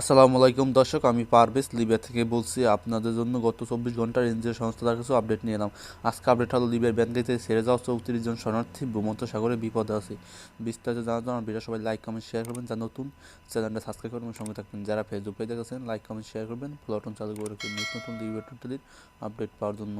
আসসালামু আলাইকুম। দর্শক, আমি পারভেজ লিবিয়া থেকে বলছি, আপনাদের জন্য গত চব্বিশ ঘণ্টার এনজিও সংস্থার কিছু আপডেট নিয়ে এলাম। আজকে আপডেট হলো লিবিয়ার ব্যাংকে সেরে যাওয়া চৌত্রিশ জন শরণার্থী ভূমন্ত সাগরে বিপদে আছে। বিস্তারিত জানার জন্য ভিডিও সবাই লাইক কমেন্ট শেয়ার করবেন। যা নতুন, চ্যানেলটা সাবস্ক্রাইব করবেন, সঙ্গে থাকবেন। যারা ফেসবুক পেজে গেছেন লাইক কমেন্ট শেয়ার করবেন। ফলোটন চালু করে রাখবেন। নিত্য নতুন লিবিয়ার টোটালির আপডেট পাওয়ার জন্য।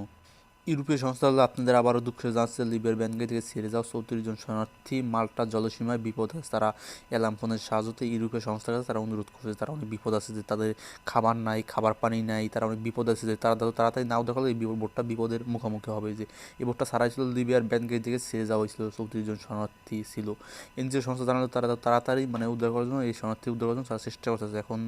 ইউরোপীয় সংস্থা হলো আপনাদের আবারও দুঃখ জানাচ্ছে লিবিয়ার ব্যাংকে থেকে ছেড়ে যাওয়া চৌত্রিশ জন শরণার্থী, মাল্টা জলসীমায় বিপদ আছে, তারা এলাম ফোনের সাহায্যে ইউরোপীয় সংস্থার কাছে তারা অনুরোধ করছে, তারা অনেক বিপদ আছে যে তাদের খাবার নাই, খাবার পানি নাই, তারা অনেক বিপদ আছে যে তারা তাড়াতাড়ি নাও দেখালে এই বোটটা বিপদের মুখোমুখি হবে। যে এই বোটটা ছাড়াই ছিল লিবিয়ার ব্যাংকে থেকে ছেড়ে যাওয়া হয়েছিল, চৌত্রিশ জন শরণার্থী ছিল। এনজিও সংস্থা জানালো তারা তাড়াতাড়ি মানে উদ্ধার করার জন্য এই শরণার্থী উদ্ধার করার জন্য তারা চেষ্টা করতেছে এখন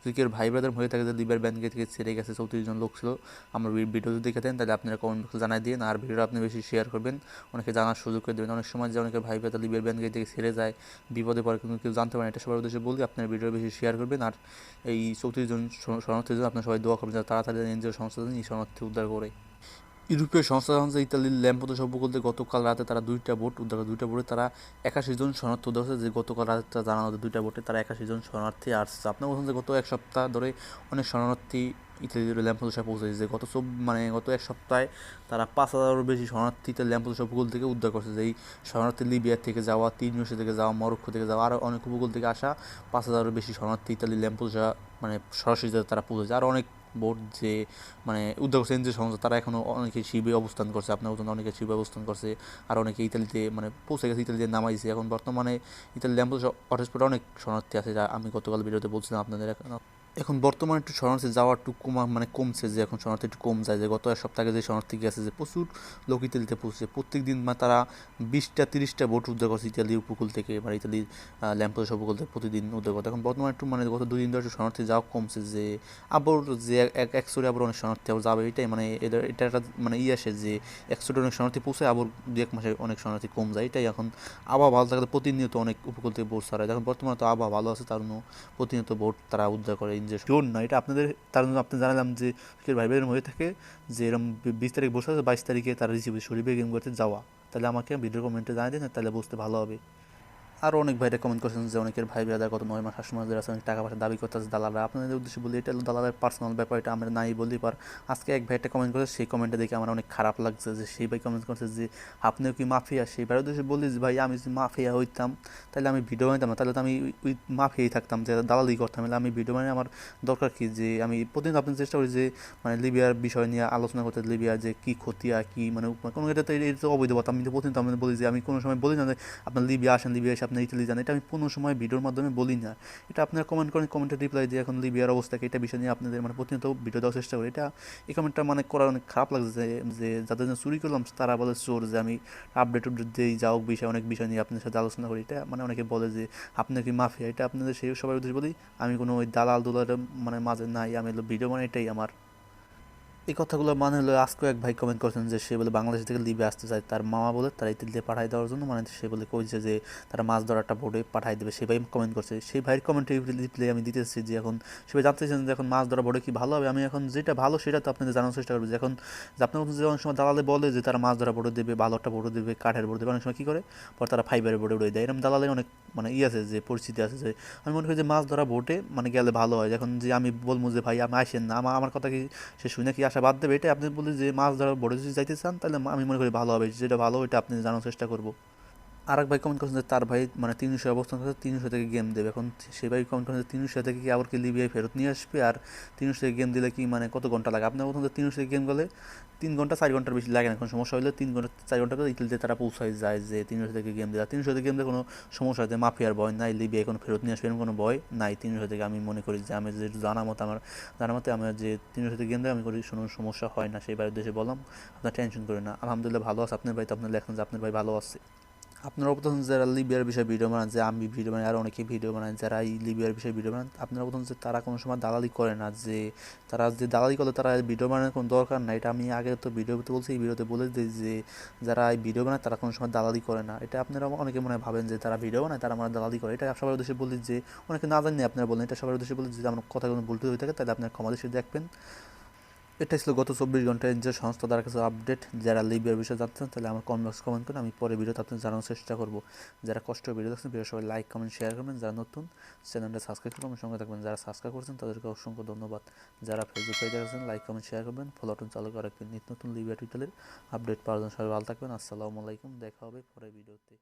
যদি কেউ ভাই ব্রাদার হয়ে থাকে যে লিবিয়ার ব্যাংকে থেকে ছেড়ে গেছে, চৌত্রিশ জন লোক ছিল, আমরা ভিডিও যদি দেখে দেন, তাহলে আপনারা কমেন্ট জানাই দিন আর ভিডিওটা আপনি বেশি শেয়ার করবেন। অনেকে জানার সুযোগ করে দেবেন। অনেক সময় যে অনেকে ভাই ব্রাদার লিবিয়ার ব্যাংকে থেকে ছেড়ে যায়, বিপদে পড়ে কিন্তু কেউ জানতে পারে এটা সবার উদ্দেশ্যে বলি, আপনার ভিডিও বেশি শেয়ার করবেন। আর এই চৌত্রিশ জন শরণার্থীর জন্য আপনার সবাই দোয়া করবেন যাতে তাড়াতাড়ি এনজিও সংস্থা এই শরণার্থী উদ্ধার করে। ইউরোপীয় সংস্থা জানাচ্ছে ইতালির ল্যাম্পোতো উপকূলে গতকাল রাতে তারা দুইটা বোট উদ্ধার করে। দুইটা বোটে তারা একাশি জন শরণার্থী উদ্ধার হয়েছে। যে গতকাল রাতে তারা জানানো দুইটা বোটে তারা একাশি জন শরণার্থী। আসছে আপনার বলছেন যে গত এক সপ্তাহ ধরে অনেক শরণার্থী ইতালির ল্যাম্পোদোসা পৌঁছেছে যে গত চব মানে গত এক সপ্তাহে তারা পাঁচ হাজারেরও বেশি শরণার্থীতে ল্যাম্পোদোসা উপকূল থেকে উদ্ধার করছে। যেই শরণার্থী লিবিয়া থেকে যাওয়া, তিন তিউনিসিয়া থেকে যাওয়া, মরক্কো থেকে যাওয়া আরও অনেক উপকূল থেকে আসা পাঁচ হাজারেরও বেশি শরণার্থী ইতালি ল্যাম্পোদোসা মানে সরাসরি তারা পৌঁছেছে আর অনেক বোট যে মানে উদ্যোগ করছেন যে সংস্থা, তারা এখনও অনেকে শিবে অবস্থান করছে, আপনার মতন অনেকে শিবে অবস্থান করছে, আর অনেকে ইতালিতে মানে পৌঁছে গেছে, ইতালিতে নামাইছে। এখন বর্তমানে ইতালি ল্যাম্পোস হটস্পটে অনেক শরণার্থী আছে, যা আমি গতকাল ভিডিওতে বলছিলাম আপনাদের এখন। এখন বর্তমানে একটু শরণার্থী যাওয়া একটু কমা মানে কমছে যে এখন শরণার্থী একটু কম যায়, যে গত এক সপ্তাহে যে শরণার্থী গেছে যে প্রচুর লোক ইতালিতে পৌঁছে প্রত্যেক দিন মানে তারা বিশটা, তিরিশটা বোট উদ্ধার করছে ইতালি উপকূল থেকে মানে ইতালির ল্যাম্পোস উপকূল থেকে প্রতিদিন উদ্ধার করতে। এখন বর্তমানে একটু মানে গত দুই দিন ধরে শরণার্থী যাওয়া কমছে যে আবার যে এক একশোরে আবার অনেক শরণার্থী আবার যাবে, এটাই মানে এটা একটা মানে ই আসে যে একশোরে অনেক শরণার্থী পৌঁছে আবার দু এক মাসে অনেক শরণার্থী কম যায়, এটাই এখন আবহাওয়া ভালো থাকলে প্রতিনিয়ত অনেক উপকূল থেকে বোট ছাড়ায় এখন বর্তমানে তো আবহাওয়া ভালো আছে, তার প্রতিনিয়ত বোট তারা উদ্ধার করে। ইঞ্জেকশন জোর না, এটা আপনাদের তার জন্য আপনি জানালাম যে ভাই ভাইয়ের হয়ে থাকে যে এরকম বিশ তারিখ বসে আছে, বাইশ তারিখে তারা রিসিভ শরীফে গেম করতে যাওয়া। তাহলে আমাকে ভিডিও কমেন্টে জানিয়ে দিন, তাহলে বুঝতে ভালো হবে। আরও অনেক ভাইরা কমেন্ট করছেন যে অনেকের ভাই ব্রাদার কত নয় মাস, আট মাস আছে, অনেক টাকা পয়সা দাবি করতেছে দালালরা। আপনাদের উদ্দেশ্যে বলি, এটা দালালের পার্সোনাল ব্যাপার, এটা আমরা নাই বলি পার আজকে এক ভাইটা কমেন্ট করেছে, সেই কমেন্টটা দেখে আমার অনেক খারাপ লাগছে যে সেই ভাই কমেন্ট করছে যে, আপনিও কি মাফিয়া? সেই ভাইয়ের উদ্দেশ্যে বলি যে, ভাই, আমি যদি মাফিয়া হইতাম, তাহলে আমি ভিডিও বানাইতাম না, তাহলে তো আমি ওই মাফিয়াই থাকতাম, যে দালালি করতাম। তাহলে আমি ভিডিও বানিয়ে আমার দরকার কি? যে আমি প্রতিদিন আপনি চেষ্টা করি যে মানে লিবিয়ার বিষয় নিয়ে আলোচনা করতে লিবিয়ার যে কী ক্ষতি আর কী মানে কোনো এটা তো এটা তো অবৈধতা আমি তো প্রতিদিন আমি বলি যে, আমি কোনো সময় বলি না যে, আপনার লিবিয়া আসেন, লিবিয়া আপনার ইটালি যান এটা আমি কোনো সময় ভিডিওর মাধ্যমে বলি না। এটা আপনারা কমেন্ট করেন কমেন্টে রিপ্লাই দিয়ে এখন লিবিয়ার অবস্থাকে এটা বিষয় নিয়ে আপনাদের মানে প্রতিনিয়ত ভিডিও দেওয়ার চেষ্টা করি। এটা এই কমেন্টটা মানে করার অনেক খারাপ লাগছে যে যে যাদের জন্য চুরি করলাম, তারা বলে চোর যে আমি আপডেট আপডেট দিই যাও বিষয়, অনেক বিষয় নিয়ে আপনাদের সাথে আলোচনা করি। এটা মানে অনেকে বলে যে, আপনি কি মাফিয়া? এটা আপনাদের সেই সবাই উদ্দেশ্যে বলি, আমি কোনো ওই দালাল দুলার মানে মাঝে নাই, আমি ভিডিও মানে এটাই আমার এই কথাগুলো মানে হলো আজকে এক ভাই কমেন্ট করছেন যে সে বলে বাংলাদেশ থেকে লিবে আসতে চায়, তার মামা বলে তারা ইতালিতে পাঠাই দেওয়ার জন্য মানে সে বলে কইছে যে তারা মাছ ধরার একটা বোর্ডে পাঠাই দেবে সে ভাই কমেন্ট করছে। সেই ভাইয়ের কমেন্টে রিপ্লে আমি দিতেছি যে এখন সে ভাই জানতে চাইছেন যে এখন মাছ ধরা বোর্ডে কি ভালো হবে, আমি এখন যেটা ভালো সেটা তো আপনাদের জানার চেষ্টা করব যে এখন যে আপনার যে অনেক সময় দালালে বলে যে তারা মাছ ধরা বোর্ডে দেবে, ভালো একটা বোর্ডে দেবে, কাঠের বোর্ড দেবে, অনেক সময় কী করে? পর তারা ফাইবারের বোর্ডে উড়ে দেয়। এরকম দালালে অনেক মানে ই আছে যে পরিস্থিতি আছে যে আমি মনে করি যে মাছ ধরা বোটে মানে গেলে ভালো হয়। এখন যে আমি বলব যে ভাই, আমি আসেন না আমার আমার কথা কি সে শুনে কি আশা বাদ দেবে। এটা আপনি বলি যে মাছ ধরা বড় যদি যাইতে চান, তাহলে আমি মনে করি ভালো হবে। যেটা ভালো, ওইটা আপনি জানার চেষ্টা করব। আর এক ভাই কমেন্ট করছেন যে তার ভাই মানে তিনশো অবস্থান করছে, তিনশো থেকে গেম দেবে। এখন সে ভাই কমেন্ট করছেন তিনশো থেকে কি আবার কি লিবিয়ায় ফেরত নিয়ে আসবে? আর তিনশো থেকে গেম দিলে কি মানে কত ঘণ্টা লাগে? আপনার প্রথম তিনশো থেকে গেম গেলে তিন ঘণ্টা, চার ঘণ্টার বেশি লাগে না। এখন সমস্যা হলে তিন ঘণ্টা, চার ঘণ্টা করে ইতালিতে তারা পৌঁছায় যায় যে তিনশো থেকে গেম দেয় তিনশো থেকে গেম দিয়ে কোনো সমস্যা হতে মাফিয়ার ভয় নাই লিবিয়ায় কোনো ফেরত নিয়ে আসবে এরকম কোনো ভয় নাই। তিনশো থেকে আমি মনে করি যে আমি যে জানা মতো আমার, জানা মতে আমার যে তিনশো থেকে গেম দেয় আমি করি কোনো সমস্যা হয় না। সেই বাড়ির দেশে বললাম, আপনার টেনশন করি না। আলহামদুলিল্লাহ ভালো আছে। আপনার ভাই তো আপনি লেখেন যে আপনার ভাই ভালো আছে। আপনারা প্রথম যারা লিবিয়ার বিষয়ে ভিডিও বানান, যে আমি ভিডিও বানাই, আর অনেকে ভিডিও বানান যারা এই লিবিয়ার বিষয়ে ভিডিও বানান, আপনারা প্রথম যে তারা কোনো সময় দালালি করে না, যে তারা যে দালালি করলে তারা ভিডিও বানানোর কোনো দরকার নাই। এটা আমি আগে তো ভিডিওতে বলছি, এই ভিডিওতে বলে দিই যে যারা এই ভিডিও বানায়, তারা কোনো সময় দালালি করে না। এটা আপনারা অনেকে মনে ভাবেন যে তারা ভিডিও বানায়, তারা আমার দালালি করে। এটা সবার উদ্দেশ্যে বলি যে অনেকে না জানি আপনারা বলেন, এটা সবার উদ্দেশ্যে বলি যে আমার কথা কোনো ভুল হয়ে থাকে, তাহলে আপনার ক্ষমা দেখবেন। এটা ছিল গত চব্বিশ ঘন্টায় এনজিও সংস্থা দ্বারা কিছু আপডেট যারা লিবিয়ার বিষয়ে জানতে চান, তাহলে আমার কমেন্ট কমেন্ট করুন আমি পরে ভিডিওতে আপনাদের জানানোর চেষ্টা করব। যারা কষ্ট ভিডিও দেখছেন ভিডিও সবাই লাইক কমেন্ট শেয়ার করবেন। যারা নতুন চ্যানেলটা সাবস্ক্রাইব করবেন, আমার সঙ্গে থাকবেন। যারা সাবস্ক্রাইব করছেন, তাদেরকে অসংখ্য ধন্যবাদ। যারা ফেসবুক পেজে আছেন লাইক কমেন্ট শেয়ার করবেন। ফলো বাটন চালু করে নিত্য নতুন লিবিয়া টুইটারের আপডেট পাওয়ার জন্য সবাই ভালো থাকবেন। আসসালামু আলাইকুম। দেখা হবে পরে ভিডিওতে।